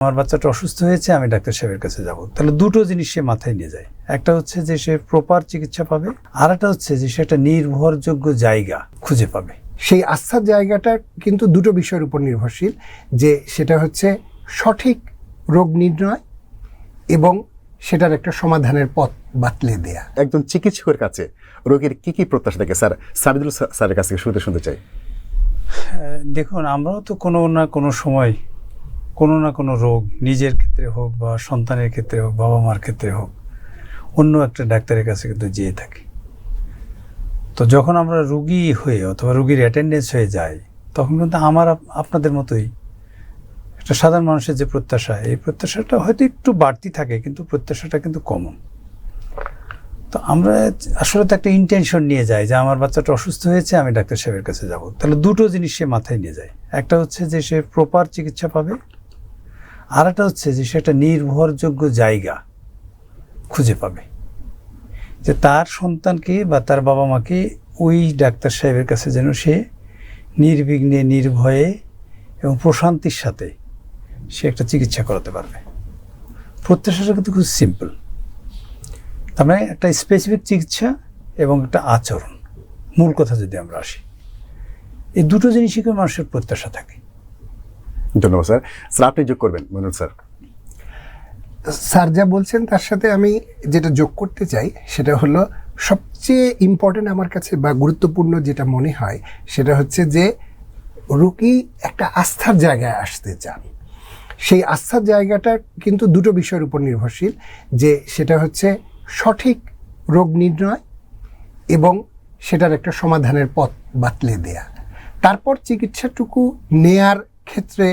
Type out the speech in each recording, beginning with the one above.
আমার বাচ্চাটা অসুস্থ হয়েছে আমি ডাক্তার সাহেবের কাছে যাব। তাহলে দুটো জিনিস সে মাথায় নিয়ে যায়। একটা হচ্ছে যে সে প্রপার চিকিৎসা পাবে আর একটা হচ্ছে যে সে একটা নির্ভরযোগ্য জায়গা খুঁজে পাবে। সেই আস্থার জায়গাটা কিন্তু দুটো বিষয়ের উপর নির্ভরশীল যে সেটা হচ্ছে সঠিক রোগ নির্ণয় এবং সেটার একটা সমাধানের পথ বাতলে দেয়া। একজন চিকিৎসকের কাছে রোগীর কি কি প্রত্যাশা থাকে? স্যার সাবিদুল স্যারের কাছ থেকে শুরুতে শুনতে চাই। আহ, দেখুন আমরাও তো কোনো না কোনো সময় কোনো না কোনো রোগ নিজের ক্ষেত্রে হোক বা সন্তানের ক্ষেত্রে হোক, বাবা মার ক্ষেত্রে হোক, অন্য একটা ডাক্তারের কাছে কিন্তু যেয়ে থাকি। তো যখন আমরা রুগী হয়ে অথবা রুগীর অ্যাটেন্ডেন্স হয়ে যাই, তখন কিন্তু আমার আপনাদের মতোই একটা সাধারণ মানুষের যে প্রত্যাশা, এই প্রত্যাশাটা হয়তো একটু বাড়তি থাকে, কিন্তু প্রত্যাশাটা কিন্তু কমন। তো আমরা আসলে তো একটা ইন্টেনশন নিয়ে যাই যে আমার বাচ্চাটা অসুস্থ হয়েছে, আমি ডাক্তার সাহেবের কাছে যাব। তাহলে দুটো জিনিস সে মাথায় নিয়ে যায়। একটা হচ্ছে যে সে প্রপার চিকিৎসা পাবে আর একটা হচ্ছে যে সে একটা নির্ভরযোগ্য জায়গা খুঁজে পাবে। যে তার সন্তানকে বা তার বাবা মাকে ওই ডাক্তার সাহেবের কাছে যেন সে নির্বিঘ্নে, নির্ভয়ে এবং প্রশান্তির সাথে সে একটা চিকিৎসা করাতে পারবে। প্রত্যাশাটা কিন্তু খুব সিম্পল তার মানে একটা স্পেসিফিক চিকিৎসা এবং একটা আচরণ। মূল কথা যদি আমরা আসি, এই দুটো জিনিসই মানুষের প্রত্যাশা থাকে। ধন্যবাদ, স্যার। স্যার, আপনি যোগ করবেন মনুল স্যার। স্যার, যা বলছেন তার সাথে আমি যেটা যোগ করতে চাই, সেটা হলো সবচেয়ে ইম্পর্টেন্ট আমার কাছে বা গুরুত্বপূর্ণ যেটা মনে হয়, সেটা হচ্ছে যে রুগী একটা আস্থার জায়গায় আসতে চান। সেই আস্থার জায়গাটা কিন্তু দুটো বিষয়ের উপর নির্ভরশীল, যে সেটা হচ্ছে সঠিক রোগ নির্ণয় এবং সেটার একটা সমাধানের পথ বাতলে দেয়া। তারপর চিকিৎসাটুকু নেয়ার ক্ষেত্রে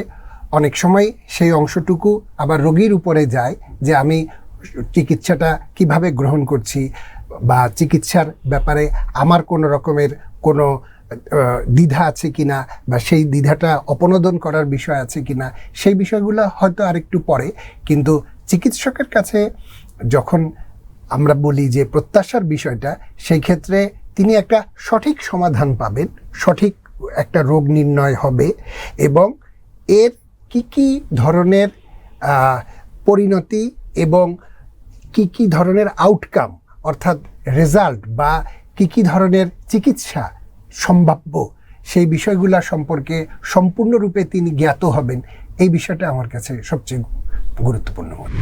অনেক সময় সেই অংশটুকু আবার রোগীর উপরে যায় যে আমি চিকিৎসাটা কীভাবে গ্রহণ করছি বা চিকিৎসার ব্যাপারে আমার কোনো রকমের কোনো দ্বিধা আছে কিনা বা সেই দ্বিধাটা অপনোদন করার বিষয় আছে কি না সেই বিষয়গুলো হয়তো আরেকটু পরে। কিন্তু চিকিৎসকের কাছে যখন আমরা বলি যে প্রত্যাশার বিষয়টা, সেই ক্ষেত্রে তিনি একটা সঠিক সমাধান পাবেন, সঠিক একটা রোগ নির্ণয় হবে এবং এর কি কি ধরনের পরিণতি এবং কি কি ধরনের আউটকাম অর্থাৎ রেজাল্ট বা কি কি ধরনের চিকিৎসা সম্ভাব্য, সেই বিষয়গুলা সম্পর্কে সম্পূর্ণরূপে তিনি জ্ঞাত হবেন এই বিষয়টা আমার কাছে সবচেয়ে গুরুত্বপূর্ণ মনে।